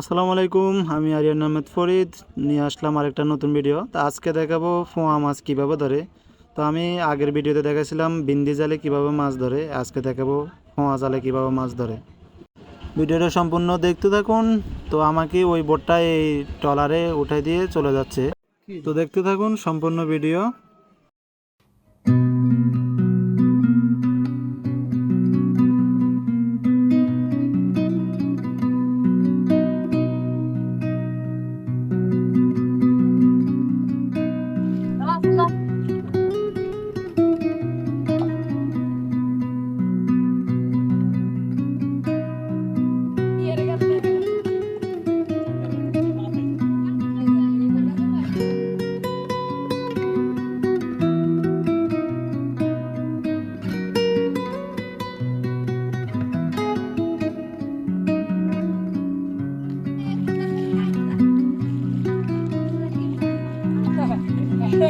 আসসালামু আলাইকুম, আমি আরিয়ান আহমেদ ফরিদ, নিয়ে আসলাম আরেকটা নতুন ভিডিও। তো আজকে দেখাবো ফোয়া মাছ কীভাবে ধরে। তো আমি আগের ভিডিওতে দেখাছিলাম বিন্দি জালে কীভাবে মাছ ধরে, আজকে দেখাবো ফোয়া জালে কীভাবে মাছ ধরে। ভিডিওটা সম্পূর্ণ দেখতে থাকুন। তো আমাকে ওই বোটটা এই ট্রলারে উঠে দিয়ে চলে যাচ্ছে। তো দেখতে থাকুন সম্পূর্ণ ভিডিও।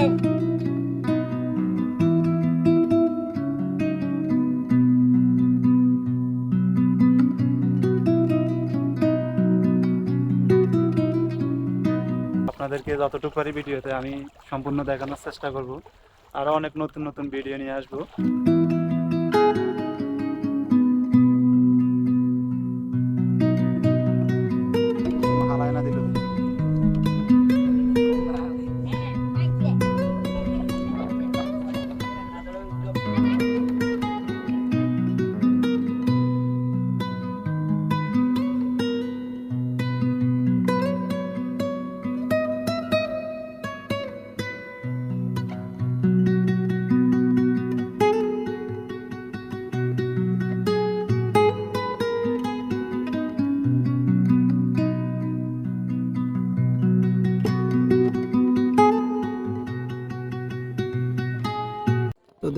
আপনাদেরকে যতটুকু পারি ভিডিওতে আমি সম্পূর্ণ দেখানোর চেষ্টা করব, আরও অনেক নতুন নতুন ভিডিও নিয়ে আসব।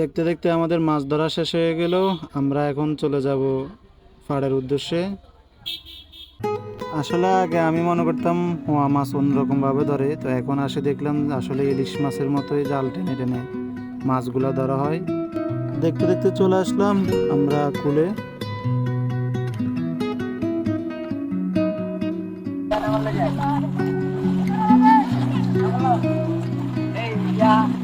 দেখতে দেখতে আমাদের মাছ ধরা শেষ হয়ে গেল। আমরা এখন চলে যাব ফাড়ের উদ্দেশ্যে। আসলে আগে আমি মনে করতাম হোয়া মাছ অন্যরকমভাবে ধরে। তো এখন আসে দেখলাম আসলে ইলিশ মাছের মতোই জাল টেনে টেনে মাছগুলো ধরা হয়। দেখতে দেখতে চলে আসলাম আমরা কুলে। তো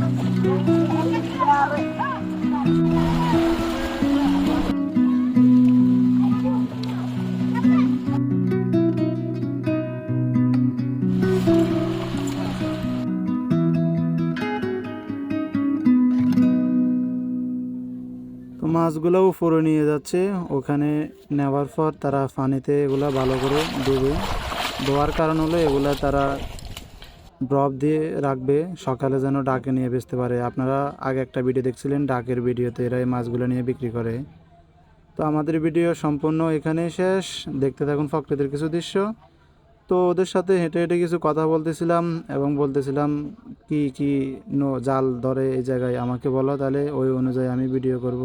মাছগুলো উপরে নিয়ে যাচ্ছে। ওখানে নেওয়ার পর তারা পানিতে এগুলা ভালো করে ডুবে। দেওয়ার কারণ হলো এগুলা তারা ড্রপ দিয়ে রাখবে। সকালে যেন ডাকে নিয়ে বেচতে পারে। আপনারা আগে একটা ভিডিও দেখছিলেন, ডাকের ভিডিওতে এরা এই মাছগুলো নিয়ে বিক্রি করে। তো আমাদের ভিডিও সম্পূর্ণ এখানে শেষ। দেখতে থাকুন প্রকৃতির কিছু দৃশ্য। তো ওদের সাথে হেঁটে হেঁটে কিছু কথা বলতেছিলাম এবং বলতেছিলাম, কি কি জাল ধরে এই জায়গায় আমাকে বলো, তাহলে ওই অনুযায়ী আমি ভিডিও করব।